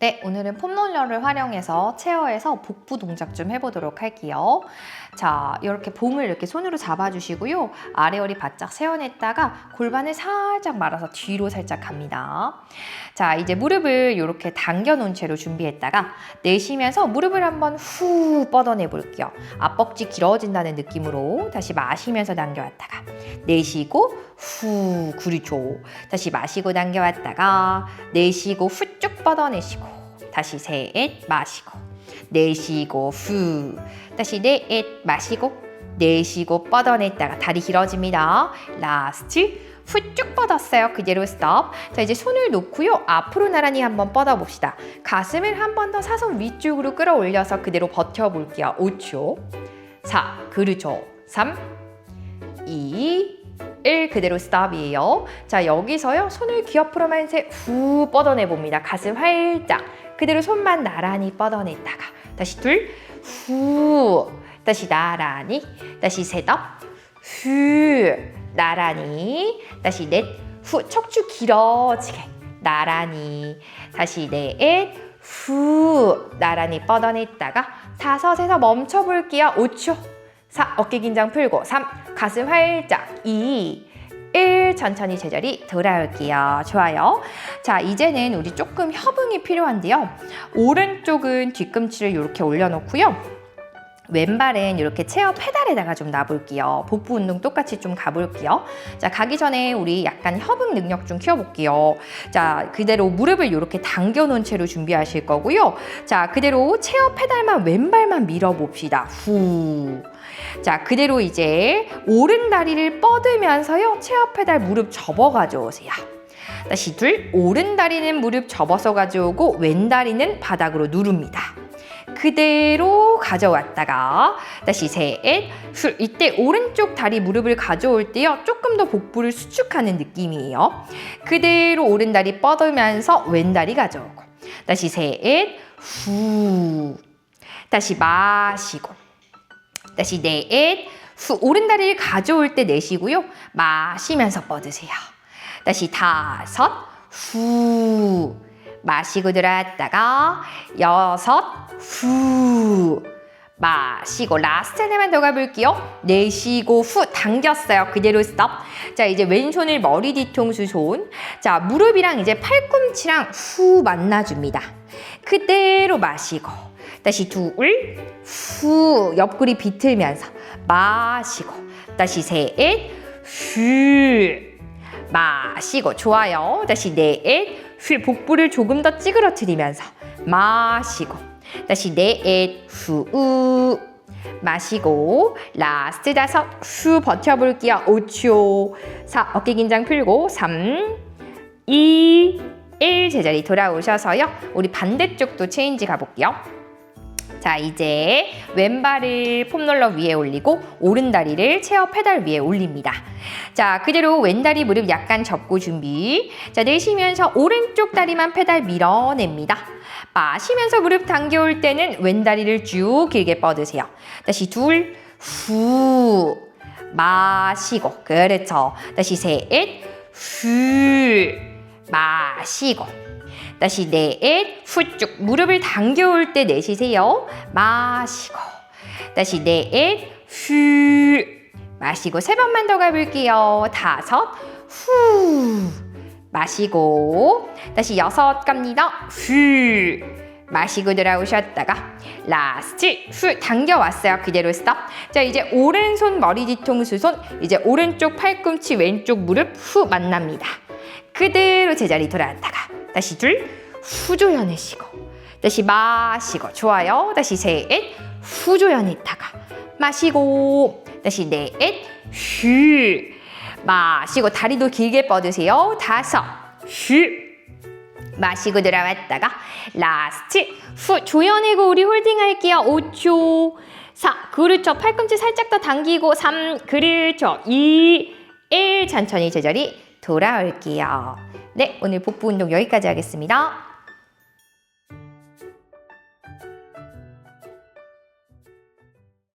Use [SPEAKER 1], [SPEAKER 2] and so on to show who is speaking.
[SPEAKER 1] 네, 오늘은 폼롤러를 활용해서 체어에서 복부 동작 좀 해보도록 할게요. 자, 이렇게 봉을 이렇게 손으로 잡아주시고요. 아래허리 바짝 세워냈다가 골반을 살짝 말아서 뒤로 살짝 갑니다. 자, 이제 무릎을 이렇게 당겨놓은 채로 준비했다가 내쉬면서 무릎을 한번 후 뻗어내 볼게요. 앞벅지 길어진다는 느낌으로 다시 마시면서 당겨왔다가 내쉬고 후 그렇죠. 다시 마시고 당겨왔다가 내쉬고 후쭉 뻗어내시고 다시 셋 마시고 내쉬고 후 다시 넷 마시고 내쉬고 뻗어냈다가 다리 길어집니다. 라스트 후쭉 뻗었어요. 그대로 스톱. 자 이제 손을 놓고요. 앞으로 나란히 한번 뻗어봅시다. 가슴을 한 번 더 사선 위쪽으로 끌어올려서 그대로 버텨볼게요. 5초 4 그렇죠. 3 2 1 그대로 스톱이에요. 자 여기서요 손을 귀 옆으로만 세 후 뻗어내 봅니다. 가슴 활짝 그대로 손만 나란히 뻗어냈다가 다시 둘 후 다시 나란히 다시 셋 업 후 나란히 다시 넷 후 척추 길어지게 나란히 다시 넷 후 나란히 뻗어냈다가 다섯에서 멈춰 볼게요. 5초 4 어깨 긴장 풀고 3 가슴 활짝 2 1 천천히 제자리 돌아올게요. 좋아요. 자, 이제는 우리 조금 협응이 필요한데요. 오른쪽은 뒤꿈치를 이렇게 올려놓고요. 왼발은 이렇게 체어 페달에다가 좀 놔볼게요. 복부 운동 똑같이 좀 가볼게요. 자, 가기 전에 우리 약간 협응 능력 좀 키워볼게요. 자, 그대로 무릎을 이렇게 당겨놓은 채로 준비하실 거고요. 자, 그대로 체어 페달만 왼발만 밀어봅시다. 후. 자, 그대로 이제 오른 다리를 뻗으면서요. 체어 페달 무릎 접어 가져오세요. 다시 둘, 오른 다리는 무릎 접어서 가져오고 왼 다리는 바닥으로 누릅니다. 그대로 가져왔다가 다시 셋, 술 이때 오른쪽 다리 무릎을 가져올 때요 조금 더 복부를 수축하는 느낌이에요. 그대로 오른 다리 뻗으면서 왼 다리 가져오고 다시 셋, 후 다시 마시고 다시 넷, 후 오른 다리를 가져올 때 내쉬고요 마시면서 뻗으세요. 다시 다섯, 후 마시고 들어왔다가 여섯 후 마시고 라스트 하나만 더 가볼게요. 내쉬고 후 당겼어요. 그대로 스톱. 자 이제 왼손을 머리 뒤통수 손. 자 무릎이랑 이제 팔꿈치랑 후 만나줍니다. 그대로 마시고 다시 둘, 후 옆구리 비틀면서 마시고 다시 셋, 후 마시고 좋아요. 다시 넷, 후 복부를 조금 더 찌그러뜨리면서 마시고 다시 넷, 후 마시고 라스트 다섯 후 버텨볼게요. 5초 4 어깨 긴장 풀고 3 2 1 제자리 돌아오셔서요. 우리 반대쪽도 체인지 가볼게요. 자 이제 왼발을 폼롤러 위에 올리고 오른 다리를 체어 페달 위에 올립니다. 자 그대로 왼다리 무릎 약간 접고 준비. 자 내쉬면서 오른쪽 다리만 페달 밀어냅니다. 마시면서 무릎 당겨올 때는 왼다리를 쭉 길게 뻗으세요. 다시 둘, 후 마시고 그렇죠. 다시 셋, 후 마시고 다시 넷, 후쭉 무릎을 당겨올 때 내쉬세요. 마시고 다시 넷, 후 마시고 세 번만 더 가볼게요. 다섯, 후 마시고 다시 여섯 갑니다. 후 마시고 들어오셨다가 라스트 후 당겨왔어요. 그대로 스톱. 자 이제 오른손 머리 뒤통수 손 이제 오른쪽 팔꿈치 왼쪽 무릎 후 만납니다. 그대로 제자리 돌아왔다가 다시 둘 후조연해시고 다시 마시고. 좋아요. 다시 셋 후조연했다가. 마시고. 다시 넷후 마시고. 다리도 길게 뻗으세요. 다섯. 후 마시고 들어왔다가 라스트. 후. 조여내고 우리 홀딩 할게요. 5초. 4 그렇죠 팔꿈치 살짝 더 당기고 3 그렇죠 2 1 천천히 제자리 돌아올게요. 네, 오늘 복부 운동 여기까지 하겠습니다.